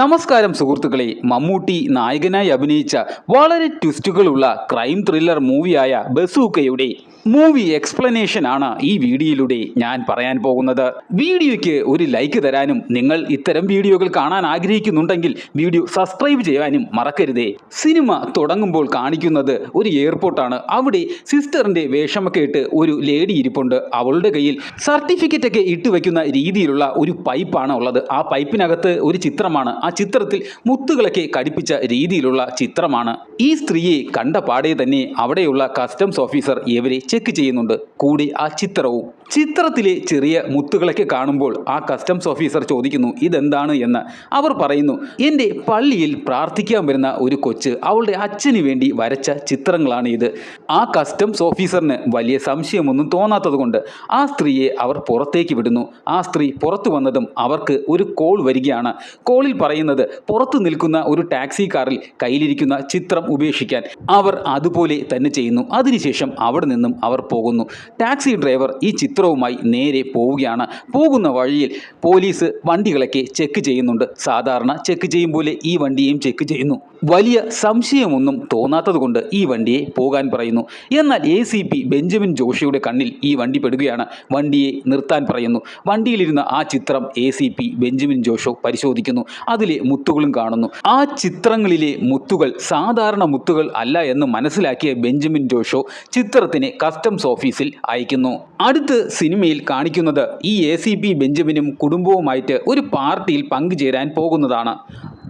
നമസ്കാരം സുഹൃത്തുക്കളെ. മമ്മൂട്ടി നായകനായി അഭിനയിച്ച വളരെ ട്വിസ്റ്റുകളുള്ള ക്രൈം ത്രില്ലർ മൂവിയായ ബസൂക്കയുടെ മൂവി എക്സ്പ്ലനേഷൻ ആണ് ഈ വീഡിയോയിലൂടെ ഞാൻ പറയാൻ പോകുന്നത്. വീഡിയോയ്ക്ക് ഒരു ലൈക്ക് തരാനും നിങ്ങൾ ഇത്തരം വീഡിയോകൾ കാണാൻ ആഗ്രഹിക്കുന്നുണ്ടെങ്കിൽ വീഡിയോ സബ്സ്ക്രൈബ് ചെയ്യാനും മറക്കരുതേ. സിനിമ തുടങ്ങുമ്പോൾ കാണിക്കുന്നത് ഒരു എയർപോർട്ടാണ് അവിടെ സിസ്റ്ററിന്റെ വേഷമൊക്കെ ഇട്ട് ഒരു ലേഡി ഇരിപ്പുണ്ട്. അവളുടെ കയ്യിൽ സർട്ടിഫിക്കറ്റ് ഒക്കെ ഇട്ട് വയ്ക്കുന്ന രീതിയിലുള്ള ഒരു പൈപ്പാണ് ഉള്ളത്. ആ പൈപ്പിനകത്ത് ഒരു ചിത്രമാണ് ആ ചിത്രത്തിൽ മുത്തുകളൊക്കെ കടിപ്പിച്ച രീതിയിലുള്ള ചിത്രമാണ്. ഈ സ്ത്രീയെ കണ്ട പാടെ തന്നെ അവിടെയുള്ള കസ്റ്റംസ് ഓഫീസർ ഇവരെ ചെക്ക് ചെയ്യുന്നുണ്ട്. കൂടി ആ ചിത്രവും ചിത്രത്തിലെ ചെറിയ മുത്തുകളൊക്കെ കാണുമ്പോൾ ആ കസ്റ്റംസ് ഓഫീസർ ചോദിക്കുന്നു ഇതെന്താണ്? എന്ന്. അവർ പറയുന്നു എന്റെ പള്ളിയിൽ പ്രാർത്ഥിക്കാൻ വരുന്ന ഒരു കൊച്ച് അവളുടെ അച്ഛന് വേണ്ടി വരച്ച ചിത്രങ്ങളാണ് ഇത്. ആ കസ്റ്റംസ് ഓഫീസറിന് വലിയ സംശയമൊന്നും തോന്നാത്തതുകൊണ്ട് ആ സ്ത്രീയെ അവർ പുറത്തേക്ക് വിടുന്നു. ആ സ്ത്രീ പുറത്തു വന്നതും അവർക്ക് ഒരു കോൾ വരികയാണ്. കോളിൽ പറയുന്നത് പുറത്തു നിൽക്കുന്ന ഒരു ടാക്സി കാറിൽ കയ്യിലിരിക്കുന്ന ചിത്രം ഉപേക്ഷിക്കാൻ. അവർ അതുപോലെ തന്നെ ചെയ്യുന്നു. അതിനുശേഷം അവിടെ നിന്നും അവർ പോകുന്നു. ടാക്സി ഡ്രൈവർ ഈ ചിത്രവുമായി നേരെ പോവുകയാണ്. പോകുന്ന വഴിയിൽ പോലീസ് വണ്ടികളൊക്കെ ചെക്ക് ചെയ്യുന്നുണ്ട്. സാധാരണ ചെക്ക് ചെയ്യും പോലെ ഈ വണ്ടിയും ചെക്ക് ചെയ്യുന്നു. വലിയ സംശയമൊന്നും തോന്നാത്തതുകൊണ്ട് ഈ വണ്ടിയെ പോകാൻ പറയുന്നു. എന്നാൽ എ സി പി ബെഞ്ചമിൻ ജോഷിയുടെ കണ്ണിൽ ഈ വണ്ടി പെടുകയാണ്. വണ്ടിയെ നിർത്താൻ പറയുന്നു. വണ്ടിയിലിരുന്ന ആ ചിത്രം എ സി പി ബെഞ്ചമിൻ ജോഷോ പരിശോധിക്കുന്നു. അതിലെ മുത്തുകളും കാണുന്നു. ആ ചിത്രങ്ങളിലെ മുത്തുകൾ സാധാരണ മുത്തുകൾ അല്ല എന്ന് മനസ്സിലാക്കിയ ബെഞ്ചമിൻ ജോഷോ ചിത്രത്തിനെ കസ്റ്റംസ് ഓഫീസിൽ അയക്കുന്നു. അടുത്ത് സിനിമയിൽ കാണിക്കുന്നത് ഈ എ സി പി ബെഞ്ചമിനും കുടുംബവുമായിട്ട് ഒരു പാർട്ടിയിൽ പങ്കുചേരാൻ പോകുന്നതാണ്.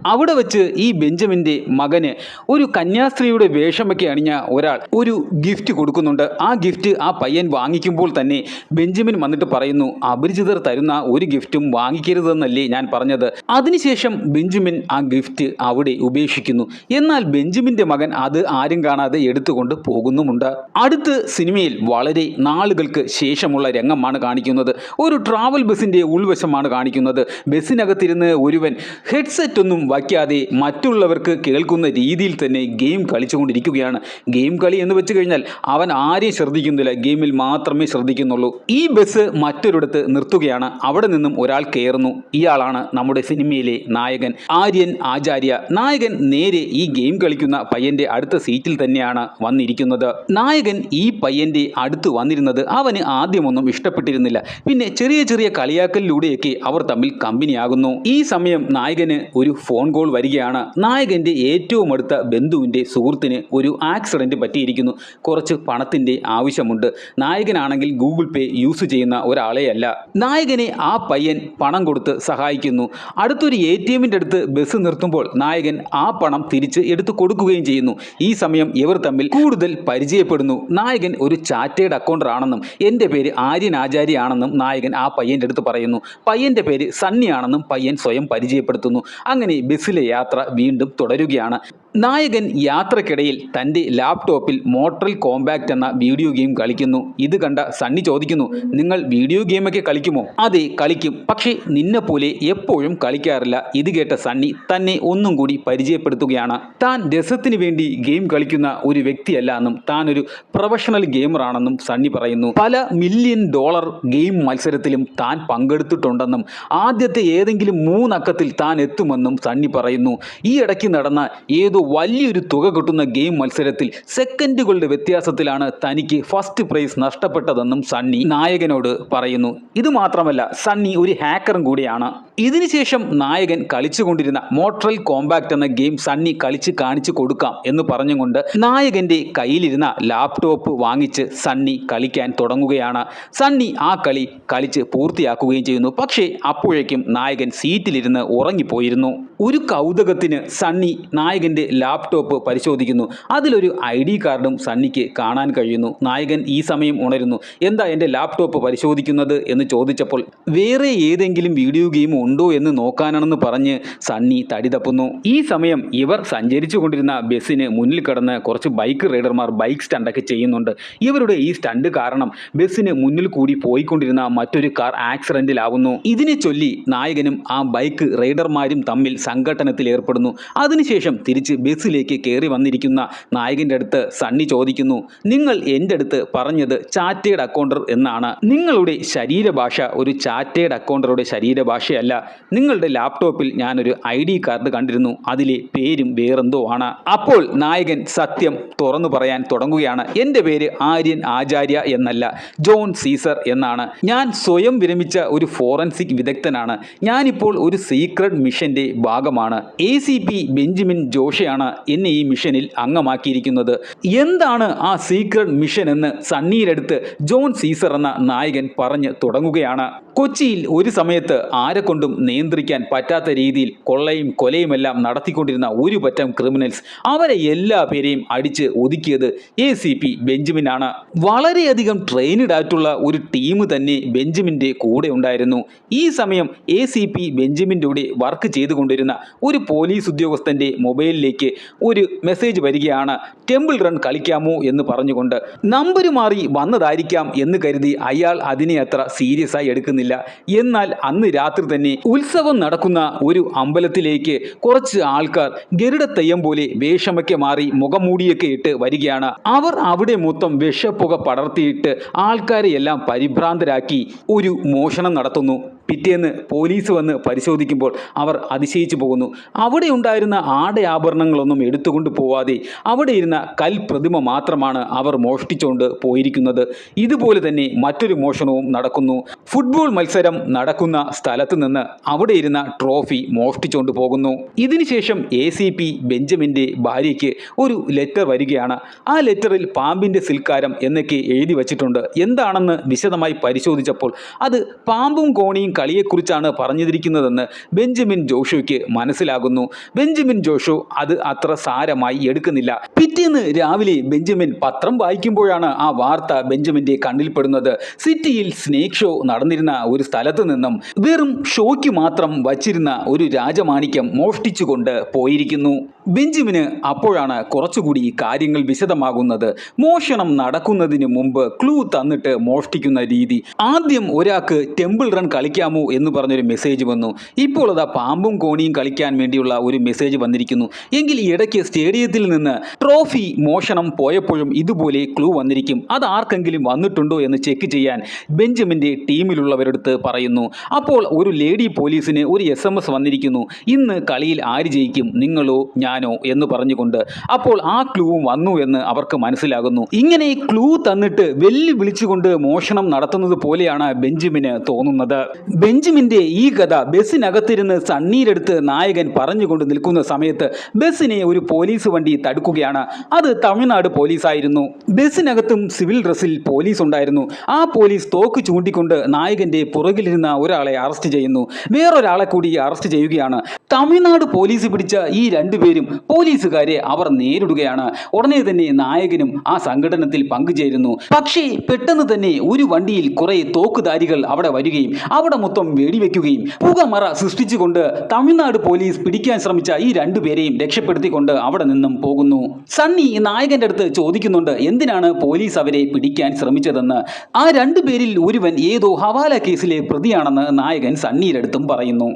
അവിടെ വെച്ച് ഈ ബെഞ്ചമിന്റെ മകന് ഒരു കന്യാസ്ത്രീയുടെ വേഷമൊക്കെ അണിഞ്ഞ ഒരാൾ ഒരു ഗിഫ്റ്റ് കൊടുക്കുന്നുണ്ട്. ആ ഗിഫ്റ്റ് ആ പയ്യൻ വാങ്ങിക്കുമ്പോൾ തന്നെ ബെഞ്ചമിൻ വന്നിട്ട് പറയുന്നു അപരിചിതർ തരുന്ന ഒരു ഗിഫ്റ്റും വാങ്ങിക്കരുതെന്നല്ലേ ഞാൻ പറഞ്ഞത്. അതിനുശേഷം ബെഞ്ചമിൻ ആ ഗിഫ്റ്റ് അവിടെ ഉപേക്ഷിക്കുന്നു. എന്നാൽ ബെഞ്ചമിന്റെ മകൻ അത് ആരും കാണാതെ എടുത്തുകൊണ്ട് പോകുന്നുമുണ്ട്. അടുത്ത് സിനിമയിൽ വളരെ നാളുകൾക്ക് ശേഷമുള്ള രംഗമാണ് കാണിക്കുന്നത്. ഒരു ട്രാവൽ ബസ്സിന്റെ ഉൾവശമാണ് കാണിക്കുന്നത്. ബസ്സിനകത്തിരുന്ന് ഒരുവൻ ഹെഡ്സെറ്റ് ഒന്നും വയ്ക്കാതെ മറ്റുള്ളവർക്ക് കേൾക്കുന്ന രീതിയിൽ തന്നെ ഗെയിം കളിച്ചുകൊണ്ടിരിക്കുകയാണ്. ഗെയിം കളി എന്ന് വെച്ച് കഴിഞ്ഞാൽ അവൻ ആരെയും ശ്രദ്ധിക്കുന്നില്ല. ഗെയിമിൽ മാത്രമേ ശ്രദ്ധിക്കുന്നുള്ളൂ. ഈ ബസ് മറ്റൊരിടത്ത് നിർത്തുകയാണ്. അവിടെ നിന്നും ഒരാൾ കയറുന്നു. ഇയാളാണ് നമ്മുടെ സിനിമയിലെ നായകൻ ആര്യൻ ആചാര്യ. നായകൻ നേരെ ഈ ഗെയിം കളിക്കുന്ന പയ്യന്റെ അടുത്ത സീറ്റിൽ തന്നെയാണ് വന്നിരിക്കുന്നത്. നായകൻ ഈ പയ്യന്റെ അടുത്ത് വന്നിരുന്നത് അവന് ആദ്യമൊന്നും ഇഷ്ടപ്പെട്ടിരുന്നില്ല. പിന്നെ ചെറിയ ചെറിയ കളിയാക്കലിലൂടെയൊക്കെ അവർ തമ്മിൽ കമ്പനിയാകുന്നു. ഈ സമയം നായകന് ഒരു ഫോൺ കോൾ വരികയാണ്. നായകന്റെ ഏറ്റവും അടുത്ത ബന്ധുവിന്റെ സുഹൃത്തിന് ഒരു ആക്സിഡന്റ് പറ്റിയിരിക്കുന്നു. കുറച്ച് പണത്തിന്റെ ആവശ്യമുണ്ട്. നായകനാണെങ്കിൽ ഗൂഗിൾ പേ യൂസ് ചെയ്യുന്ന ഒരാളെയല്ല. നായകനെ ആ പയ്യൻ പണം കൊടുത്ത് സഹായിക്കുന്നു. അടുത്തൊരു എ ടി എമ്മിന്റെ അടുത്ത് ബസ് നിർത്തുമ്പോൾ നായകൻ ആ പണം തിരിച്ച് എടുത്തു കൊടുക്കുകയും ചെയ്യുന്നു. ഈ സമയം ഇവർ തമ്മിൽ കൂടുതൽ പരിചയപ്പെടുന്നു. നായകൻ ഒരു ചാറ്റേഡ് അക്കൗണ്ടർ ആണെന്നും എന്റെ പേര് ആര്യൻ ആചാര്യ ആണെന്നും നായകൻ ആ പയ്യന്റെ അടുത്ത് പറയുന്നു. പയ്യന്റെ പേര് സണ്ണി ആണെന്നും പയ്യൻ സ്വയം പരിചയപ്പെടുത്തുന്നു. അങ്ങനെ ബസ്സിലെ യാത്ര വീണ്ടും തുടരുകയാണ്. നായകൻ യാത്രക്കിടയിൽ തന്റെ ലാപ്ടോപ്പിൽ മോട്ടറൽ കോമ്പാക്റ്റ് എന്ന വീഡിയോ ഗെയിം കളിക്കുന്നു. ഇത് കണ്ട സണ്ണി ചോദിക്കുന്നു നിങ്ങൾ വീഡിയോ ഗെയിമൊക്കെ കളിക്കുമോ? അതെ കളിക്കും. പക്ഷേ നിന്നെ പോലെ എപ്പോഴും കളിക്കാറില്ല. ഇത് കേട്ട സണ്ണി തന്നെ ഒന്നും കൂടി പരിചയപ്പെടുത്തുകയാണ്. താൻ രസത്തിന് വേണ്ടി ഗെയിം കളിക്കുന്ന ഒരു വ്യക്തിയല്ല എന്നും താൻ ഒരു പ്രൊഫഷണൽ ഗെയിമറാണെന്നും സണ്ണി പറയുന്നു. പല മില്യൺ ഡോളർ ഗെയിം മത്സരത്തിലും താൻ പങ്കെടുത്തിട്ടുണ്ടെന്നും ആദ്യത്തെ ഏതെങ്കിലും മൂന്നക്കത്തിൽ താൻ എത്തുമെന്നും സണ്ണി പറയുന്നു. ഈ ഇടയ്ക്ക് നടന്ന ഏതോ വലിയൊരു തുക കിട്ടുന്ന ഗെയിം മത്സരത്തിൽ സെക്കൻഡുകളുടെ വ്യത്യാസത്തിലാണ് തനിക്ക് ഫസ്റ്റ് പ്രൈസ് നഷ്ടപ്പെട്ടതെന്നും സണ്ണി നായകനോട് പറയുന്നു. ഇത് മാത്രമല്ല സണ്ണി ഒരു ഹാക്കറും കൂടിയാണ്. ഇതിനുശേഷം നായകൻ കളിച്ചുകൊണ്ടിരുന്ന മോട്രൽ കോമ്പാക്ട് എന്ന ഗെയിം സണ്ണി കളിച്ച് കാണിച്ചു കൊടുക്കാം എന്ന് പറഞ്ഞുകൊണ്ട് നായകന്റെ കയ്യിലിരുന്ന ലാപ്ടോപ്പ് വാങ്ങിച്ച് സണ്ണി കളിക്കാൻ തുടങ്ങുകയാണ്. സണ്ണി ആ കളി കളിച്ച് പൂർത്തിയാക്കുകയും ചെയ്യുന്നു. പക്ഷേ അപ്പോഴേക്കും നായകൻ സീറ്റിലിരുന്ന് ഉറങ്ങിപ്പോയിരുന്നു. ഒരു കൗതുകത്തിന് സണ്ണി നായകന്റെ ലാപ്ടോപ്പ് പരിശോധിക്കുന്നു. അതിലൊരു ഐ ഡി കാർഡും സണ്ണിക്ക് കാണാൻ കഴിയുന്നു. നായകൻ ഈ സമയം ഉണരുന്നു. എന്താ എന്റെ ലാപ്ടോപ്പ് പരിശോധിക്കുന്നത് എന്ന് ചോദിച്ചപ്പോൾ വേറെ ഏതെങ്കിലും വീഡിയോ ഗെയിം ഉണ്ടോ എന്ന് നോക്കാനാണെന്ന് പറഞ്ഞ് സണ്ണി തടി തപ്പുന്നു. ഈ സമയം ഇവർ സഞ്ചരിച്ചു കൊണ്ടിരുന്ന ബസ്സിന് മുന്നിൽ കിടന്ന് കുറച്ച് ബൈക്ക് റൈഡർമാർ ബൈക്ക് സ്റ്റണ്ടൊക്കെ ചെയ്യുന്നുണ്ട്. ഇവരുടെ ഈ സ്റ്റണ്ട് കാരണം ബസ്സിന് മുന്നിൽ കൂടി പോയിക്കൊണ്ടിരുന്ന മറ്റൊരു കാർ ആക്സിഡന്റിലാവുന്നു ഇതിനെ ചൊല്ലി നായകനും ആ ബൈക്ക് റൈഡർമാരും തമ്മിൽ സംഘട്ടനത്തിൽ ഏർപ്പെടുന്നു. അതിനുശേഷം തിരിച്ച് ബസ്സിലേക്ക് കയറി വന്നിരിക്കുന്ന നായകന്റെ അടുത്ത് സണ്ണി ചോദിക്കുന്നു നിങ്ങൾ എന്റെ അടുത്ത് പറഞ്ഞത് ചാറ്റേഡ് അക്കൗണ്ടർ എന്നാണ്. നിങ്ങളുടെ ശരീരഭാഷ ഒരു ചാറ്റേഡ് അക്കൗണ്ടറുടെ ശരീരഭാഷയല്ല. നിങ്ങളുടെ ലാപ്ടോപ്പിൽ ഞാനൊരു ഐ ഡി കാർഡ് കണ്ടിരുന്നു. അതിലെ പേരും വേറെന്തോ ആണ്. അപ്പോൾ നായകൻ സത്യം തുറന്നു പറയാൻ തുടങ്ങുകയാണ്. എന്റെ പേര് ആര്യൻ ആചാര്യ എന്നല്ല ജോൺ സീസർ എന്നാണ്. ഞാൻ സ്വയം വിരമിച്ച ഒരു ഫോറൻസിക് വിദഗ്ധനാണ്. ഞാനിപ്പോൾ ഒരു സീക്രട്ട് മിഷന്റെ ഭാഗമാണ്. എ സി പി ബെഞ്ചമിൻ ജോഷയാണ് എന്നെ ഈ മിഷനിൽ അംഗമാക്കിയിരിക്കുന്നത്. എന്താണ് ആ സീക്രട്ട് മിഷൻ എന്ന് സണ്ണിയിലെടുത്ത് ജോൺ സീസർ എന്ന നായകൻ പറഞ്ഞു തുടങ്ങുകയാണ്. കൊച്ചിയിൽ ഒരു സമയത്ത് ആരെക്കൊണ്ടും നിയന്ത്രിക്കാൻ പറ്റാത്ത രീതിയിൽ കൊള്ളയും കൊലയുമെല്ലാം നടത്തിക്കൊണ്ടിരുന്ന ഒരു പറ്റം ക്രിമിനൽസ് അവരെ എല്ലാ പേരെയും അടിച്ച് ഒതുക്കിയത് എ സി പി ബെഞ്ചമിനാണ് വളരെയധികം ട്രെയിനഡ് ആയിട്ടുള്ള ഒരു ടീം തന്നെ ബെഞ്ചമിന്റെ കൂടെ ഉണ്ടായിരുന്നു. ഈ സമയം എ സി പി ബെഞ്ചമിന്റെ കൂടെ വർക്ക് ചെയ്തുകൊണ്ടിരുന്ന ഒരു പോലീസ് ഉദ്യോഗസ്ഥന്റെ മൊബൈലിലേക്ക് ഒരു മെസ്സേജ് വരികയാണ് ടെമ്പിൾ റൺ കളിക്കാമോ? എന്ന് പറഞ്ഞുകൊണ്ട്. നമ്പർ മാറി വന്നതായിരിക്കാം എന്ന് കരുതി അയാൾ അതിനെ അത്ര സീരിയസ് ആയി എടുക്കുന്നില്ല. എന്നാൽ അന്ന് രാത്രി തന്നെ ഉത്സവം നടക്കുന്ന ഒരു അമ്പലത്തിലേക്ക് കുറച്ച് ആൾക്കാർ ഗരുഡ തെയ്യം പോലെ വേഷമൊക്കെ മാറി മുഖംമൂടിയൊക്കെ ഇട്ട് വരികയാണ്. അവർ അവിടെ മൊത്തം വിഷപ്പുക പടർത്തിയിട്ട് ആൾക്കാരെ എല്ലാം പരിഭ്രാന്തരാക്കി ഒരു മോഷണം നടത്തുന്നു. പിറ്റേന്ന് പോലീസ് വന്ന് പരിശോധിക്കുമ്പോൾ അവർ അതിശയിച്ചു പോകുന്നു. അവിടെ ഉണ്ടായിരുന്ന ആടയാഭരണങ്ങളൊന്നും എടുത്തുകൊണ്ട് പോവാതെ അവിടെ ഇരുന്ന കൽപ്രതിമ മാത്രമാണ് അവർ മോഷ്ടിച്ചുകൊണ്ട് പോയിരിക്കുന്നത്. ഇതുപോലെ തന്നെ മറ്റൊരു മോഷണവും നടക്കുന്നു. ഫുട്ബോൾ മത്സരം നടക്കുന്ന സ്ഥലത്ത് നിന്ന് അവിടെ ഇരുന്ന ട്രോഫി മോഷ്ടിച്ചുകൊണ്ട് പോകുന്നു. ഇതിനുശേഷം എ സി പി ബെഞ്ചമിന്റെ ഭാര്യയ്ക്ക് ഒരു ലെറ്റർ വരികയാണ്. ആ ലെറ്ററിൽ പാമ്പിന്റെ സിൽക്കാരം എന്നൊക്കെ എഴുതി വച്ചിട്ടുണ്ട്. എന്താണെന്ന് വിശദമായി പരിശോധിച്ചപ്പോൾ അത് പാമ്പും കോണിയും കളിയെക്കുറിച്ചാണ് പറഞ്ഞിരിക്കുന്നതെന്ന് ബെഞ്ചമിൻ ജോഷുക്ക് മനസ്സിലാകുന്നു. ബെഞ്ചമിൻ ജോഷു അത് അത്ര സാരമായി എടുക്കുന്നില്ല. പിറ്റേന്ന് രാവിലെ ബെഞ്ചമിൻ പത്രം വായിക്കുമ്പോഴാണ് ആ വാർത്ത ബെഞ്ചമിന്റെ കണ്ണിൽപ്പെടുന്നത്. സിറ്റിയിൽ സ്നേക് ഷോ നടന്നിരുന്ന ഒരു സ്ഥലത്ത് നിന്നും വെറും ഷോയ്ക്ക് മാത്രം വച്ചിരുന്ന ഒരു രാജമാണിക്യം മോഷ്ടിച്ചുകൊണ്ട് പോയിരിക്കുന്നു. ബെഞ്ചമിന് അപ്പോഴാണ് കുറച്ചുകൂടി കാര്യങ്ങൾ വിശദമാകുന്നത്. മോഷണം നടക്കുന്നതിന് മുമ്പ് ക്ലൂ തന്നിട്ട് മോഷ്ടിക്കുന്ന രീതി. ആദ്യം ഒരാൾക്ക് ടെമ്പിൾ റൺ കളിക്കാമോ എന്ന് പറഞ്ഞൊരു മെസ്സേജ് വന്നു. ഇപ്പോൾ അതാ പാമ്പും കോണിയും കളിക്കാൻ വേണ്ടിയുള്ള ഒരു മെസ്സേജ് വന്നിരിക്കുന്നു. എങ്കിൽ ഇടയ്ക്ക് സ്റ്റേഡിയത്തിൽ നിന്ന് ട്രോഫി മോഷണം പോയപ്പോഴും ഇതുപോലെ ക്ലൂ വന്നിരിക്കും. അത് ആർക്കെങ്കിലും വന്നിട്ടുണ്ടോ എന്ന് ചെക്ക് ചെയ്യാൻ ബെഞ്ചമിന്റെ ടീമിലുള്ളവരെടുത്ത് പറയുന്നു. അപ്പോൾ ഒരു ലേഡി പോലീസിന് ഒരു എസ് എം എസ് വന്നിരിക്കുന്നു. ഇന്ന് കളിയിൽ ആര് ജയിക്കും? നിങ്ങളോ ഞാനോ എന്ന് പറഞ്ഞുകൊണ്ട്. അപ്പോൾ ആ ക്ലൂവും വന്നു എന്ന് അവർക്ക് മനസ്സിലാകുന്നു. ഇങ്ങനെ ക്ലൂ തന്നിട്ട് വെല്ലു വിളിച്ചുകൊണ്ട് മോഷണം നടത്തുന്നത് പോലെയാണ് ബെഞ്ചമിന് തോന്നുന്നത്. ബെഞ്ചമിന്റെ ഈ കഥ ബസ്സിനകത്തിരുന്ന് സണ്ണീരെടുത്ത് നായകൻ പറഞ്ഞുകൊണ്ട് നിൽക്കുന്ന സമയത്ത് ബസ്സിനെ ഒരു പോലീസ് വണ്ടി തടുക്കുകയാണ്. അത് തമിഴ്നാട് പോലീസായിരുന്നു. ബസ്സിനകത്തും സിവിൽ ഡ്രസ്സിൽ പോലീസ് ഉണ്ടായിരുന്നു ആ പോലീസ് തോക്ക് ചൂണ്ടിക്കൊണ്ട് നായകന്റെ പുറകിലിരുന്ന ഒരാളെ അറസ്റ്റ് ചെയ്യുന്നു. വേറൊരാളെ കൂടി അറസ്റ്റ് ചെയ്യുകയാണ്. തമിഴ്നാട് പോലീസ് പിടിച്ച ഈ രണ്ടുപേരും പോലീസുകാരെ അവർ നേരിടുകയാണ്. ഉടനെ തന്നെ നായകനും ആ സംഘടനത്തിൽ പങ്കുചേരുന്നു. പക്ഷേ പെട്ടെന്ന് തന്നെ ഒരു വണ്ടിയിൽ കുറെ തോക്കുധാരികൾ അവിടെ വരികയും അവിടെ മൊത്തം വെടിവെക്കുകയും പുകമറ സൃഷ്ടിച്ചുകൊണ്ട് തമിഴ്നാട് പോലീസ് പിടിക്കാൻ ശ്രമിച്ച ഈ രണ്ടുപേരെയും രക്ഷപ്പെടുത്തിക്കൊണ്ട് അവിടെ നിന്നും പോകുന്നു. സണ്ണി നായകന്റെ അടുത്ത് ചോദിക്കുന്നുണ്ട് എന്തിനാണ് പോലീസ് അവരെ പിടിക്കാൻ ശ്രമിച്ചതെന്ന്? ആ രണ്ടുപേരിൽ ഒരുവൻ ഏതോ ഹവാല കേസിലെ പ്രതിയാണെന്ന് നായകൻ സണ്ണിയിലെടുത്തും പറയുന്നു.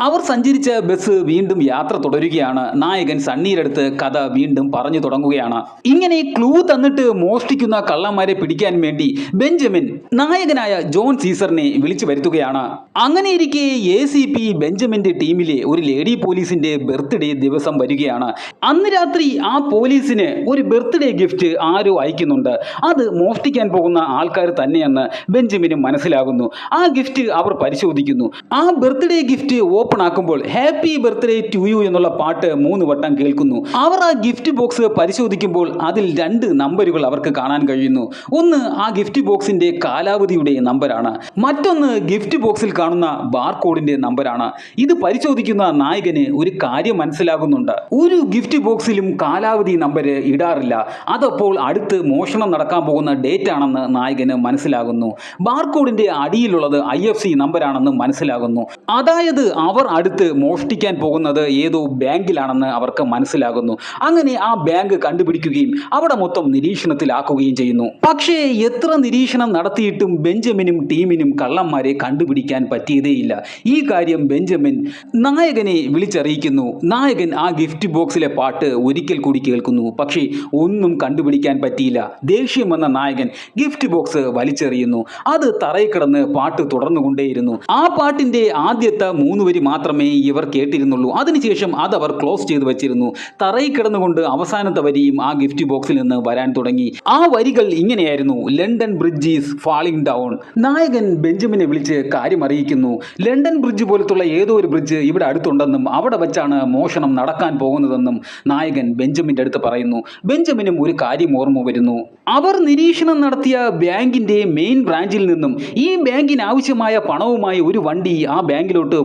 അവർ സഞ്ചരിച്ച ബസ് വീണ്ടും യാത്ര തുടരുകയാണ്. നായകൻ സണ്ണീരെടുത്ത് കഥ വീണ്ടും പറഞ്ഞു തുടങ്ങുകയാണ്. ഇങ്ങനെ ക്ലൂ തന്നിട്ട് മോഷ്ടിക്കുന്ന കള്ളന്മാരെ പിടിക്കാൻ വേണ്ടി ബെഞ്ചമിൻ നായകനായ ജോൺ സീസറിനെ വിളിച്ചു വരുത്തുകയാണ്. അങ്ങനെ ഇരിക്കെ എ സി പി ബെഞ്ചമിന്റെ ടീമിലെ ഒരു ലേഡി പോലീസിന്റെ ബർത്ത്ഡേ ദിവസം വരികയാണ്. അന്ന് രാത്രി ആ പോലീസിന് ഒരു ബർത്ത്ഡേ ഗിഫ്റ്റ് ആരോ അയക്കുന്നുണ്ട്. അത് മോഷ്ടിക്കാൻ പോകുന്ന ആൾക്കാർ തന്നെയെന്ന് ബെഞ്ചമിന് മനസ്സിലാകുന്നു. ആ ഗിഫ്റ്റ് അവർ പരിശോധിക്കുന്നു. ആ ബർത്ത്ഡേ ഗിഫ്റ്റ് ഓപ്പൺ ആക്കുമ്പോൾ ഹാപ്പി ബർത്ത്ഡേ ടു യു എന്നുള്ള പാട്ട് മൂന്ന് വട്ടം കേൾക്കുന്നു. അവർ ആ ഗിഫ്റ്റ് ബോക്സ് പരിശോധിക്കുമ്പോൾ അതിൽ രണ്ട് നമ്പറുകൾ അവർക്ക് കാണാൻ കഴിയുന്നു. ഒന്ന് ആ ഗിഫ്റ്റ് ബോക്സിന്റെ കാലാവധിയുടെ നമ്പറാണ് മറ്റൊന്ന് ഗിഫ്റ്റ് ബോക്സിൽ കാണുന്ന ബാർകോഡിന്റെ നമ്പറാണ് ഇത് പരിശോധിക്കുന്ന നായകന് ഒരു കാര്യം മനസ്സിലാകുന്നുണ്ട്. ഒരു ഗിഫ്റ്റ് ബോക്സിലും കാലാവധി നമ്പർ ഇടാറില്ല. അതപ്പോൾ അടുത്ത് മോഷണം നടക്കാൻ പോകുന്ന ഡേറ്റ് ആണെന്ന് നായകന് മനസ്സിലാകുന്നു. ബാർകോഡിന്റെ അടിയിലുള്ളത് ഐ എഫ് സി നമ്പറാണെന്ന് മനസ്സിലാകുന്നു. അതായത് അവർ അടുത്ത് മോഷ്ടിക്കാൻ പോകുന്നത് ഏതോ ബാങ്കിലാണെന്ന് അവർക്ക് മനസ്സിലാകുന്നു. അങ്ങനെ ആ ബാങ്ക് കണ്ടുപിടിക്കുകയും അവിടെ മൊത്തം നിരീക്ഷണത്തിലാക്കുകയും ചെയ്യുന്നു. പക്ഷേ എത്ര നിരീക്ഷണം നടത്തിയിട്ടും ബെഞ്ചമിനും ടീമിനും കള്ളന്മാരെ കണ്ടുപിടിക്കാൻ പറ്റിയതേയില്ല ഈ കാര്യം ബെഞ്ചമിൻ നായകനെ വിളിച്ചറിയിക്കുന്നു. നായകൻ ആ ഗിഫ്റ്റ് ബോക്സിലെ പാട്ട് ഒരിക്കൽ കൂടി കേൾക്കുന്നു. പക്ഷേ ഒന്നും കണ്ടുപിടിക്കാൻ പറ്റിയില്ല. ദേഷ്യം വന്ന നായകൻ ഗിഫ്റ്റ് ബോക്സ് വലിച്ചെറിയുന്നു. അത് തറയിൽ കിടന്ന് പാട്ട് തുടർന്നുകൊണ്ടേയിരുന്നു. ആ പാട്ടിന്റെ ആദ്യത്തെ മൂന്ന് വരി മാത്രമേ ഇവർ കേട്ടിരുന്നുള്ളൂ. അതിനുശേഷം അത് അവർ ക്ലോസ് ചെയ്ത് വെച്ചിരുന്നു. തറയിൽ കിടന്നുകൊണ്ട് അവസാനത്തെ വരിയും ആ ഗിഫ്റ്റ് ബോക്സിൽ നിന്ന് വരാൻ തുടങ്ങി. ആ വരികൾ ഇങ്ങനെയായിരുന്നു. London bridge is falling down. നായകൻ ബെഞ്ചമിനെ വിളിച്ച് കാര്യം അറിയിക്കുന്നു. ലണ്ടൻ ബ്രിഡ്ജ് പോലത്തുള്ള ഏതോ ഒരു ബ്രിഡ്ജ് ഇവിടെ അടുത്തുണ്ടെന്നും അവിടെ വെച്ചാണ് മോഷണം നടക്കാൻ പോകുന്നതെന്നും നായകൻ ബെഞ്ചമിന്റെ അടുത്ത് പറയുന്നു. ബെഞ്ചമിനും ഒരു കാര്യം ഓർമ്മ വരുന്നു. അവർ നിരീക്ഷണം നടത്തിയ ബാങ്കിന്റെ മെയിൻ ബ്രാഞ്ചിൽ നിന്നും ഈ ബാങ്കിന് ആവശ്യമായ പണവുമായി ഒരു വണ്ടി ആ ബാങ്കിലോട്ട്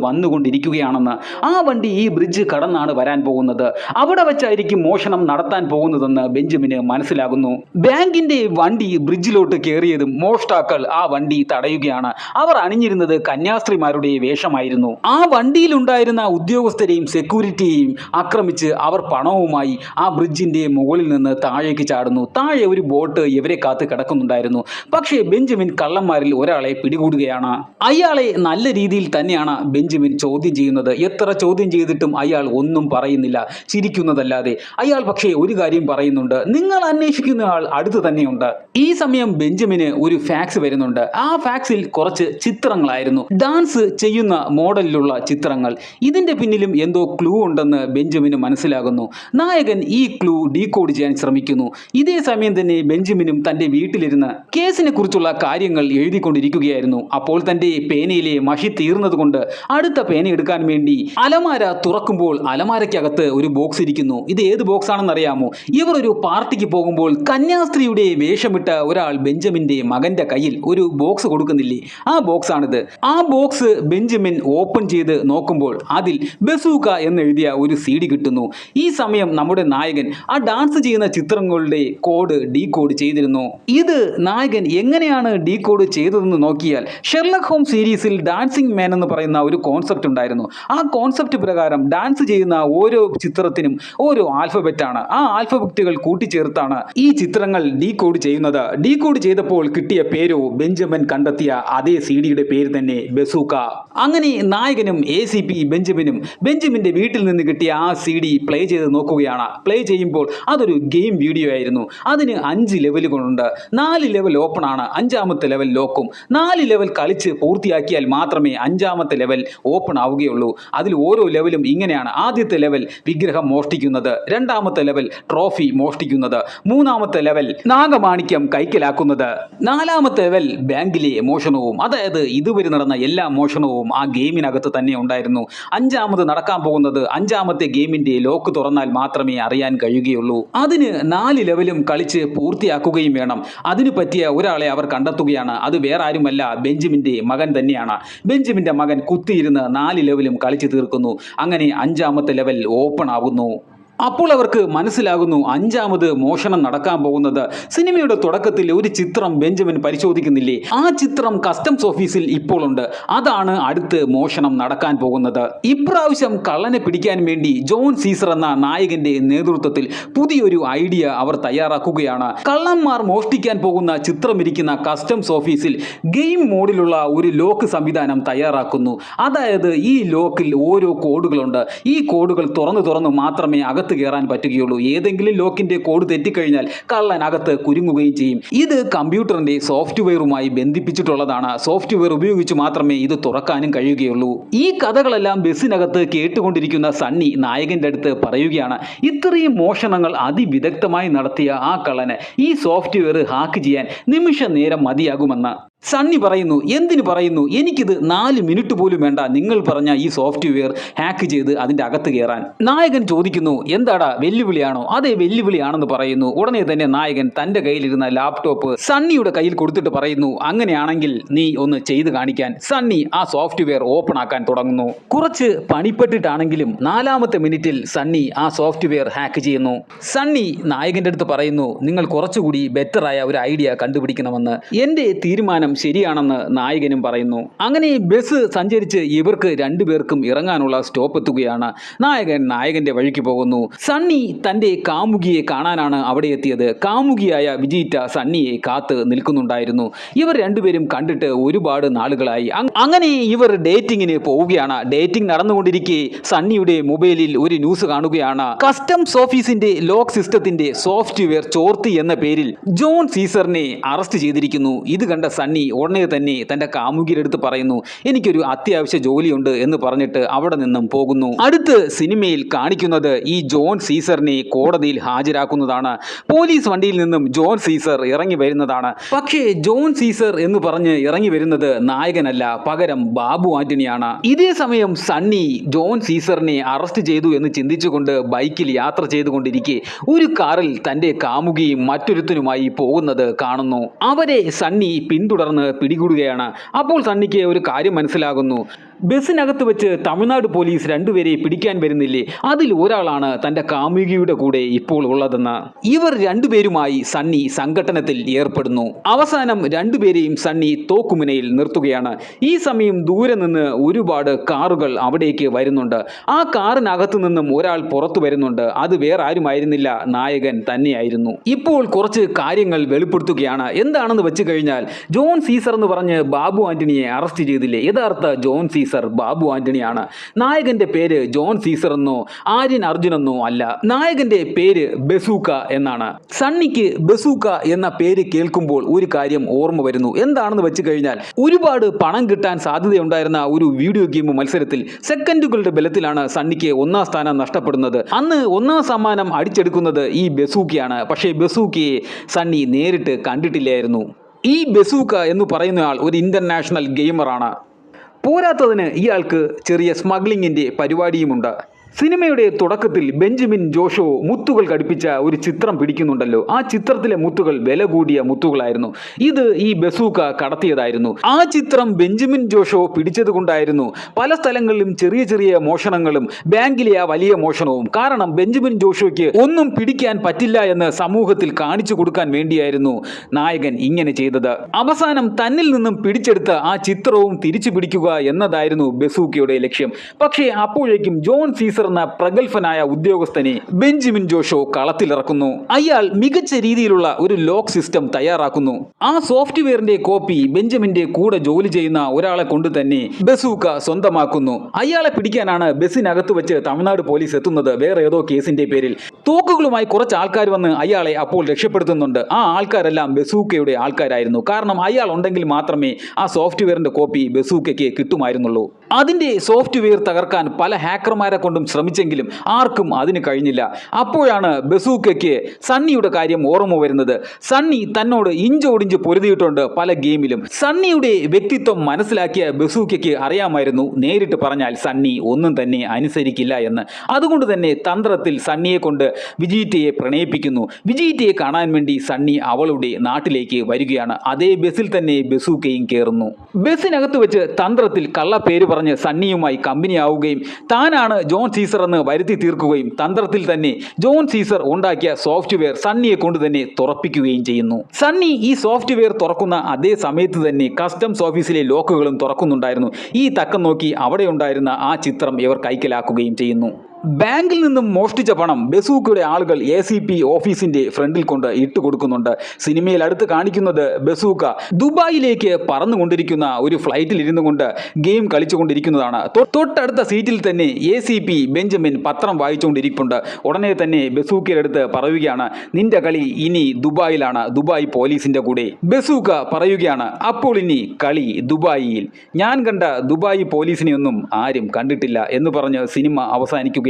വന്നുകൊണ്ടിരിക്കുകയാണെന്ന് ആ വണ്ടി ഈ ബ്രിഡ്ജ് കടന്നാണ് വരാൻ പോകുന്നത്. അവിടെ വെച്ചായിരിക്കും മോഷണം നടത്താൻ പോകുന്നതെന്ന് ബെഞ്ചമിന് മനസ്സിലാകുന്നു. ബാങ്കിന്റെ വണ്ടി ബ്രിഡ്ജിലോട്ട് കയറിയതും മോഷ്ടാക്കൾ ആ വണ്ടി തടയുകയാണ്. അവർ അണിഞ്ഞിരുന്നത് കന്യാസ്ത്രീമാരുടെ വേഷമായിരുന്നു. ആ വണ്ടിയിലുണ്ടായിരുന്ന ഉദ്യോഗസ്ഥരെയും സെക്യൂരിറ്റിയെയും ആക്രമിച്ച് അവർ പണവുമായി ആ ബ്രിഡ്ജിന്റെ മുകളിൽ നിന്ന് താഴേക്ക് ചാടുന്നു. താഴെ ഒരു ബോട്ട് ഇവരെ കാത്ത് കിടക്കുന്നുണ്ടായിരുന്നു. പക്ഷേ ബെഞ്ചമിൻ കള്ളന്മാരിൽ ഒരാളെ പിടികൂടുകയാണ്. അയാളെ നല്ല രീതിയിൽ തന്നെയാണ് ബെഞ്ചമിൻ ചോദ്യം ചെയ്യുന്നത്. എത്ര ചോദ്യം ചെയ്തിട്ടും അയാൾ ഒന്നും പറയുന്നില്ല ചിരിക്കുന്നതല്ലാതെ. അയാൾ പക്ഷേ ഒരു കാര്യം പറയുന്നുണ്ട്. നിങ്ങൾ അന്വേഷിക്കുന്ന ആൾ അടുത്ത് തന്നെയുണ്ട്. ഈ സമയം ബെഞ്ചമിന് ഒരു ഫാക്സ് വരുന്നുണ്ട്. ആ ഫാക്സിൽ കുറച്ച് ചിത്രങ്ങളായിരുന്നു. ഡാൻസ് ചെയ്യുന്ന മോഡലിലുള്ള ചിത്രങ്ങൾ. ഇതിന്റെ പിന്നിലും എന്തോ ക്ലൂ ഉണ്ടെന്ന് ബെഞ്ചമിന് മനസ്സിലാകുന്നു. നായകൻ ഈ ക്ലൂ ഡീകോഡ് ചെയ്യാൻ ശ്രമിക്കുന്നു. ഇതേ സമയം തന്നെ ബെഞ്ചമിനും തന്റെ വീട്ടിലിരുന്ന് കേസിനെ കുറിച്ചുള്ള കാര്യങ്ങൾ എഴുതിക്കൊണ്ടിരിക്കുകയായിരുന്നു. അപ്പോൾ തന്റെ പേനയിലെ മഷി തീർന്നതുകൊണ്ട് അടുത്ത പേന എടുക്കാൻ വേണ്ടി അലമാര തുറക്കുമ്പോൾ അലമാരയ്ക്കകത്ത് ഒരു ബോക്സ് ഇരിക്കുന്നു. ഇത് ഏത് ബോക്സ് ആണെന്ന് അറിയാമോ? ഇവർ ഒരു പാർട്ടിക്ക് പോകുമ്പോൾ കന്യാസ്ത്രീയുടെ വേഷമിട്ട ഒരാൾ ബെഞ്ചമിന്റെ മകന്റെ കയ്യിൽ ഒരു ബോക്സ് കൊടുക്കുന്നില്ലേ? ആ ബോക്സ് ആണിത്. ആ ബോക്സ് ബെഞ്ചമിൻ ഓപ്പൺ ചെയ്ത് നോക്കുമ്പോൾ അതിൽ ബസൂക്ക എന്നെഴുതിയ ഒരു സി ഡി കിട്ടുന്നു. ഈ സമയം നമ്മുടെ നായകൻ ആ ഡാൻസ് ചെയ്യുന്ന ചിത്രങ്ങളുടെ കോഡ് ഡീ കോഡ് ചെയ്തിരുന്നു. ഇത് നായകൻ എങ്ങനെയാണ് ഡീ കോഡ് ചെയ്തതെന്ന് നോക്കിയാൽ ഷെർലക് ഹോം സീരീസിൽ ഡാൻസിംഗ് മാൻ എന്ന് പറയുന്ന ഒരു കോൺസെപ്റ്റ് ഉണ്ടായിരുന്നു. ആ കോൺസെപ്റ്റ് പ്രകാരം ഡാൻസ് ചെയ്യുന്ന ഓരോ ചിത്രത്തിനും ഓരോ ആൽഫബറ്റ് ആണ്. ആ ആൽഫബറ്റുകൾ കൂട്ടിച്ചേർത്താണ് ഈ ചിത്രങ്ങൾ ഡീകോഡ് ചെയ്യുന്നത്. ഡീകോഡ് ചെയ്തപ്പോൾ കിട്ടിയ പേരോ ബെഞ്ചമിൻ കണ്ടെത്തിയ അതേ സി ഡിയുടെ പേര് തന്നെ ബസൂക്ക. അങ്ങനെ നായകനും എ സി പി ബെഞ്ചമിനും ബെഞ്ചമിന്റെ വീട്ടിൽ നിന്ന് കിട്ടിയ ആ സി ഡി പ്ലേ ചെയ്ത് നോക്കുകയാണ്. പ്ലേ ചെയ്യുമ്പോൾ അതൊരു ഗെയിം വീഡിയോ ആയിരുന്നു. അതിന് അഞ്ച് ലെവലുകളുണ്ട് നാല് ലെവൽ ഓപ്പൺ ആണ്. അഞ്ചാമത്തെ ലെവൽ ലോക്കും നാല് ലെവൽ കളിച്ച് പൂർത്തിയാക്കിയാൽ മാത്രമേ അഞ്ചാമത്തെ ലെവൽ ഓപ്പൺ ആവുകയുള്ളൂ. അതിൽ ഓരോ ലെവലും ഇങ്ങനെയാണ്. ആദ്യത്തെ ലെവൽ വിഗ്രഹം മോഷ്ടിക്കുന്നത് രണ്ടാമത്തെ ലെവൽ ട്രോഫി മോഷ്ടിക്കുന്നത് മൂന്നാമത്തെ ലെവൽ നാഗമാണിക്യം കൈക്കലാക്കുന്നത് നാലാമത്തെ ലെവൽ ബാങ്കിലെ മോഷണവും അതായത് ഇതുവരെ നടന്ന എല്ലാ മോഷണവും ആ ഗെയിമിനകത്ത് തന്നെ ഉണ്ടായിരുന്നു. അഞ്ചാമത് നടക്കാൻ പോകുന്നത് അഞ്ചാമത്തെ ഗെയിമിന്റെ ലോക്ക് തുറന്നാൽ മാത്രമേ അറിയാൻ കഴിയുകയുള്ളൂ. അതിന് നാല് ലെവലും കളിച്ച് പൂർത്തിയാക്കുകയും വേണം. അതിനു പറ്റിയ ഒരാളെ അവർ കണ്ടെത്തുകയാണ്. അത് വേറെ ആരുമല്ല ബെഞ്ചമിന്റെ മകൻ തന്നെയാണ്. ബെഞ്ചമിന്റെ മകൻ കുത്തിയിരുന്ന് നാല് ലെവലും കളിച്ചു തീർക്കുന്നു. അങ്ങനെ അഞ്ചാമത്തെ ലെവൽ ഓപ്പൺ ആകുന്നു അപ്പോൾ അവർക്ക് മനസ്സിലാകുന്നു അഞ്ചാമത് മോഷണം നടക്കാൻ പോകുന്നത്. സിനിമയുടെ തുടക്കത്തിൽ ഒരു ചിത്രം ബെഞ്ചമിൻ പരിശോധിക്കുന്നില്ലേ? ആ ചിത്രം കസ്റ്റംസ് ഓഫീസിൽ ഇപ്പോൾ ഉണ്ട്. അതാണ് അടുത്ത് മോഷണം നടക്കാൻ പോകുന്നത്. ഇപ്രാവശ്യം കള്ളനെ പിടിക്കാൻ വേണ്ടി ജോൺ സീസർ എന്ന നായകന്റെ നേതൃത്വത്തിൽ പുതിയൊരു ഐഡിയ അവർ തയ്യാറാക്കുകയാണ്. കള്ളന്മാർ മോഷ്ടിക്കാൻ പോകുന്ന ചിത്രമിരിക്കുന്ന കസ്റ്റംസ് ഓഫീസിൽ ഗെയിം മോഡിലുള്ള ഒരു ലോക്ക് സംവിധാനം തയ്യാറാക്കുന്നു. അതായത് ഈ ലോക്കിൽ ഓരോ കോഡുകളുണ്ട്. ഈ കോഡുകൾ തുറന്നു തുറന്നു മാത്രമേ അകത്ത് കയറാൻ പറ്റുകയുള്ളൂ. ഏതെങ്കിലും ലോക്കിന്റെ കോഡ് തെറ്റിക്കഴിഞ്ഞാൽ കള്ളൻ അകത്ത് കുരുങ്ങുകയും ചെയ്യും. ഇത് കമ്പ്യൂട്ടറിന്റെ സോഫ്റ്റ്വെയറുമായി ബന്ധിപ്പിച്ചിട്ടുള്ളതാണ്. സോഫ്റ്റ്വെയർ ഉപയോഗിച്ച് മാത്രമേ ഇത് തുറക്കാനും കഴിയുകയുള്ളൂ. ഈ കഥകളെല്ലാം ബസ്സിനകത്ത് കേട്ടുകൊണ്ടിരിക്കുന്ന സണ്ണി നായകന്റെ അടുത്ത് പറയുകയാണ്. ഇത്രയും മോഷണങ്ങൾ അതിവിദഗ്ധമായി നടത്തിയ ആ കള്ളന് ഈ സോഫ്റ്റ്വെയർ ഹാക്ക് ചെയ്യാൻ നിമിഷ നേരം മതിയാകുമെന്ന്. സണ്ണി പറയുന്നു എന്തിനു പറയുന്നു? എനിക്കിത് നാല് മിനിറ്റ് പോലും വേണ്ട. നിങ്ങൾ പറഞ്ഞ ഈ സോഫ്റ്റ്വെയർ ഹാക്ക് ചെയ്ത് അതിന്റെ അകത്ത് കയറാൻ. നായകൻ ചോദിക്കുന്നു എന്താടാ വെല്ലുവിളിയാണോ? അതേ വെല്ലുവിളിയാണെന്ന് പറയുന്നു. ഉടനെ തന്നെ നായകൻ തന്റെ കയ്യിലിരുന്ന ലാപ്ടോപ്പ് സണ്ണിയുടെ കയ്യിൽ കൊടുത്തിട്ട് പറയുന്നു അങ്ങനെയാണെങ്കിൽ നീ ഒന്ന് ചെയ്ത് കാണിക്കാൻ. സണ്ണി ആ സോഫ്റ്റ്വെയർ ഓപ്പൺ ആക്കാൻ തുടങ്ങുന്നു. കുറച്ച് പണിപ്പെട്ടിട്ടാണെങ്കിലും നാലാമത്തെ മിനിറ്റിൽ സണ്ണി ആ സോഫ്റ്റ്വെയർ ഹാക്ക് ചെയ്യുന്നു. സണ്ണി നായകന്റെ അടുത്ത് പറയുന്നു നിങ്ങൾ കുറച്ചുകൂടി ബെറ്ററായ ഒരു ഐഡിയ കണ്ടുപിടിക്കണമെന്ന്. എന്റെ തീരുമാനം തീരുമാനം ശരിയാണെന്ന് നായകനും പറയുന്നു. അങ്ങനെ ഈ ബസ് സഞ്ചരിച്ച് ഇവർക്ക് രണ്ടുപേർക്കും ഇറങ്ങാനുള്ള സ്റ്റോപ്പ് എത്തുകയാണ്. നായകൻ നായകന്റെ വഴിക്ക് പോകുന്നു. സണ്ണി തന്റെ കാമുകിയെ കാണാനാണ് അവിടെ എത്തിയത്. കാമുകിയായ വിജയിറ്റ സണ്ണിയെ കാത്ത് നിൽക്കുന്നുണ്ടായിരുന്നു. ഇവർ രണ്ടുപേരും കണ്ടിട്ട് ഒരുപാട് നാളുകളായി. അങ്ങനെ ഇവർ ഡേറ്റിങ്ങിന് പോവുകയാണ്. ഡേറ്റിംഗ് നടന്നുകൊണ്ടിരിക്കെ സണ്ണിയുടെ മൊബൈലിൽ ഒരു ന്യൂസ് കാണുകയാണ്. കസ്റ്റംസ് ഓഫീസിന്റെ ലോക്ക് സിസ്റ്റത്തിന്റെ സോഫ്റ്റ്വെയർ ചോർത്തി എന്ന പേരിൽ ജോൺ സീസറിനെ അറസ്റ്റ് ചെയ്തിരിക്കുന്നു. ഇത് കണ്ട സണ്ണി ഉടനെ തന്നെ തന്റെ കാമുകിയുടെ അടുത്ത് പറയുന്നു എനിക്കൊരു അത്യാവശ്യ ജോലിയുണ്ട് എന്ന് പറഞ്ഞിട്ട് അവിടെ നിന്നും പോകുന്നു. അടുത്ത് സിനിമയിൽ കാണിക്കുന്നത് ഈ ജോൺ സീസറിനെ കോടതിയിൽ ഹാജരാക്കുന്നതാണ്. പോലീസ് വണ്ടിയിൽ നിന്നും ജോൺ സീസർ ഇറങ്ങി വരുന്നതാണ്. പക്ഷേ ജോൺ സീസർ എന്ന് പറഞ്ഞ് ഇറങ്ങി വരുന്നത് നായകനല്ല പകരം ബാബു ആന്റണിയാണ്. ഇതേ സമയം സണ്ണി ജോൺ സീസറിനെ അറസ്റ്റ് ചെയ്തു എന്ന് ചിന്തിച്ചുകൊണ്ട് ബൈക്കിൽ യാത്ര ചെയ്തുകൊണ്ടിരിക്കെ ഒരു കാറിൽ തന്റെ കാമുകിയും മറ്റൊരുത്തനുമായി പോകുന്നത് കാണുന്നു. അവരെ സണ്ണി പിന്തുടർന്ന് പിടികൂടുകയാണ്. അപ്പോൾ സണ്ണിക്ക് ഒരു കാര്യം മനസ്സിലാകുന്നു. ബസ്സിനകത്ത് വെച്ച് തമിഴ്നാട് പോലീസ് രണ്ടുപേരെ പിടിക്കാൻ വരുന്നില്ലേ? അതിൽ ഒരാളാണ് തന്റെ കാമുകിയുടെ കൂടെ ഇപ്പോൾ ഉള്ളതെന്ന്. ഇവർ രണ്ടുപേരുമായി സണ്ണി സംഘട്ടനത്തിൽ ഏർപ്പെടുന്നു. അവസാനം രണ്ടുപേരെയും സണ്ണി തോക്കുമുനയിൽ നിർത്തുകയാണ്. ഈ സമയം ദൂരെ നിന്ന് ഒരുപാട് കാറുകൾ അവിടേക്ക് വരുന്നുണ്ട്. ആ കാറിനകത്ത് നിന്നും ഒരാൾ പുറത്തു വരുന്നുണ്ട്. അത് വേറെ ആരുമായിരുന്നില്ല. നായകൻ തന്നെയായിരുന്നു. ഇപ്പോൾ കുറച്ച് കാര്യങ്ങൾ വെളിപ്പെടുത്തുകയാണ്. എന്താണെന്ന് വെച്ച് കഴിഞ്ഞാൽ ജോൺ സീസർ എന്ന് പറഞ്ഞ് ബാബു ആന്റണിയെ അറസ്റ്റ് ചെയ്തില്ലേ? യഥാർത്ഥ ജോൺ സീസർ ബാബു ആന്റണിയാണ്. നായകന്റെ പേര് ജോൺ സീസർ എന്നോ ആര്യൻ അർജുൻ എന്നോ അല്ല. നായകന്റെ പേര് ബസൂക്ക എന്നാണ്. സണ്ണിക്ക് ബസൂക്ക എന്ന പേര് കേൾക്കുമ്പോൾ ഒരു കാര്യം ഓർമ്മ വരുന്നു. എന്താണെന്ന് വെച്ച് കഴിഞ്ഞാൽ ഒരുപാട് പണം കിട്ടാൻ സാധ്യതയുണ്ടായിരുന്ന ഒരു വീഡിയോ ഗെയിം മത്സരത്തിൽ സെക്കൻഡുകളുടെ ബലത്തിലാണ് സണ്ണിക്ക് ഒന്നാം സ്ഥാനം നഷ്ടപ്പെടുന്നത്. അന്ന് ഒന്നാം സമ്മാനം അടിച്ചെടുക്കുന്നത് ഈ ബസൂക്കയാണ്. പക്ഷേ ബസൂക്കയെ സണ്ണി നേരിട്ട് കണ്ടിട്ടില്ലായിരുന്നു. ഈ ബസൂക്ക എന്ന് പറയുന്നയാൾ ഒരു ഇന്റർനാഷണൽ ഗെയിമറാണ്. പോരാത്തതിന് ഇയാൾക്ക് ചെറിയ സ്മഗ്ലിങ്ങിന്റെ പരിപാടിയുമുണ്ട്. സിനിമയുടെ തുടക്കത്തിൽ ബെഞ്ചമിൻ ജോഷോ മുത്തുകൾ ഘടിപ്പിച്ച ഒരു ചിത്രം പിടിക്കുന്നുണ്ടല്ലോ. ആ ചിത്രത്തിലെ മുത്തുകൾ വില കൂടിയ മുത്തുകളായിരുന്നു. ഇത് ഈ ബസൂക്ക കടത്തിയതായിരുന്നു. ആ ചിത്രം ബെഞ്ചമിൻ ജോഷോ പിടിച്ചത് കൊണ്ടായിരുന്നു പല സ്ഥലങ്ങളിലും ചെറിയ ചെറിയ മോഷണങ്ങളും ബാങ്കിലെ ആ വലിയ മോഷണവും. കാരണം ബെഞ്ചമിൻ ജോഷോയ്ക്ക് ഒന്നും പിടിക്കാൻ പറ്റില്ല എന്ന് സമൂഹത്തിൽ കാണിച്ചു കൊടുക്കാൻ വേണ്ടിയായിരുന്നു നായകൻ ഇങ്ങനെ ചെയ്തത്. അവസാനം തന്നിൽ നിന്നും പിടിച്ചെടുത്ത ആ ചിത്രവും തിരിച്ചു പിടിക്കുക എന്നതായിരുന്നു ബസൂക്കയുടെ ലക്ഷ്യം. പക്ഷേ അപ്പോഴേക്കും ജോൺ സീസർ എന്ന പ്രഗത്ഭനായ ഉദ്യോഗസ്ഥനെ ബെഞ്ചമിൻ ജോഷോ കളത്തിലിറക്കുന്നു. അയാൾ മികച്ച രീതിയിലുള്ള ഒരു ലോക്ക് സിസ്റ്റം തയ്യാറാക്കുന്നു. ആ സോഫ്റ്റ്വെയറിന്റെ കോപ്പി ബെഞ്ചമിന്റെ കൂടെ ജോലി ചെയ്യുന്ന ഒരാളെ കൊണ്ട് തന്നെ ബസൂക്ക സ്വന്തമാക്കുന്നു. അയാളെ പിടിക്കാനാണ് ബസ്സിനകത്ത് വെച്ച് തമിഴ്നാട് പോലീസ് എത്തുന്നത്. വേറെ ഏതോ കേസിന്റെ പേരിൽ. തോക്കുകളുമായി കുറച്ച് ആൾക്കാർ വന്ന് അയാളെ അപ്പോൾ രക്ഷപ്പെടുത്തുന്നുണ്ട്. ആ ആൾക്കാരെല്ലാം ബസൂക്കയുടെ ആൾക്കാരായിരുന്നു. കാരണം അയാൾ ഉണ്ടെങ്കിൽ മാത്രമേ ആ സോഫ്റ്റ്വെയറിന്റെ കോപ്പി ബസൂക്കയ്ക്ക് കിട്ടുമായിരുന്നുള്ളൂ. അതിന്റെ സോഫ്റ്റ്വെയർ തകർക്കാൻ പല ഹാക്കർമാരെ കൊണ്ടും ശ്രമിച്ചെങ്കിലും ആർക്കും അതിന് കഴിഞ്ഞില്ല. അപ്പോഴാണ് ബസൂക്കയ്ക്ക് സണ്ണിയുടെ കാര്യം ഓർമ്മ വരുന്നത്. സണ്ണി തന്നോട് ഇഞ്ചോടിഞ്ച് പൊരുതിയിട്ടുണ്ട് പല ഗെയിമിലും. സണ്ണിയുടെ വ്യക്തിത്വം മനസ്സിലാക്കിയ ബസൂക്കയ്ക്ക് അറിയാമായിരുന്നു. നേരിട്ട് പറഞ്ഞാൽ സണ്ണി ഒന്നും തന്നെ അനുസരിക്കില്ല എന്ന്. അതുകൊണ്ട് തന്നെ തന്ത്രത്തിൽ സണ്ണിയെ കൊണ്ട് വിജീറ്റയെ പ്രണയിപ്പിക്കുന്നു. വിജീറ്റയെ കാണാൻ വേണ്ടി സണ്ണി അവളുടെ നാട്ടിലേക്ക് വരികയാണ്. അതേ ബസ്സിൽ തന്നെ ബസൂക്കയും കയറുന്നു ബസ്സിനകത്ത് വെച്ച് തന്ത്രത്തിൽ കള്ള പേര് പറഞ്ഞ് സണ്ണിയുമായി കമ്പനിയാവുകയും താനാണ് ജോൺ സീസർ എന്ന് വരുത്തി തീർക്കുകയും തന്ത്രത്തിൽ തന്നെ ജോൺ സീസർ ഉണ്ടാക്കിയ സോഫ്റ്റ്വെയർ സണ്ണിയെ കൊണ്ട് തന്നെ തുറപ്പിക്കുകയും ചെയ്യുന്നു. സണ്ണി ഈ സോഫ്റ്റ്വെയർ തുറക്കുന്ന അതേ സമയത്ത് തന്നെ കസ്റ്റംസ് ഓഫീസിലെ ലോക്കുകളും തുറക്കുന്നുണ്ടായിരുന്നു. ഈ തക്കം നോക്കി അവിടെ ഉണ്ടായിരുന്ന ആ ചിത്രം ഇവർ കൈക്കലാക്കുകയും ചെയ്യുന്നു. ബാങ്കിൽ നിന്നും മോഷ്ടിച്ച പണം ബസൂക്കയുടെ ആളുകൾ എ സി പി ഓഫീസിന്റെ ഫ്രണ്ടിൽ കൊണ്ട് ഇട്ട് കൊടുക്കുന്നുണ്ട്. സിനിമയിൽ അടുത്ത് കാണിക്കുന്നത് ബസൂക്ക ദുബായിലേക്ക് പറന്നുകൊണ്ടിരിക്കുന്ന ഒരു ഫ്ലൈറ്റിൽ ഇരുന്നു കൊണ്ട് ഗെയിം കളിച്ചുകൊണ്ടിരിക്കുന്നതാണ്. തൊട്ടടുത്ത സീറ്റിൽ തന്നെ എ സി പി ബെഞ്ചമിൻ പത്രം വായിച്ചുകൊണ്ടിരിക്കുന്നുണ്ട് ഉടനെ തന്നെ ബസൂക്കയുടെ അടുത്ത് പറയുകയാണ് നിന്റെ കളി ഇനി ദുബായിലാണ് ദുബായ് പോലീസിന്റെ കൂടെ. ബസൂക്ക പറയുകയാണ് അപ്പോൾ ഇനി കളി ദുബായിയിൽ. ഞാൻ കണ്ട ദുബായ് പോലീസിനെ ഒന്നും ആരും കണ്ടിട്ടില്ല എന്ന് പറഞ്ഞ് സിനിമ അവസാനിക്കുകയാണ്.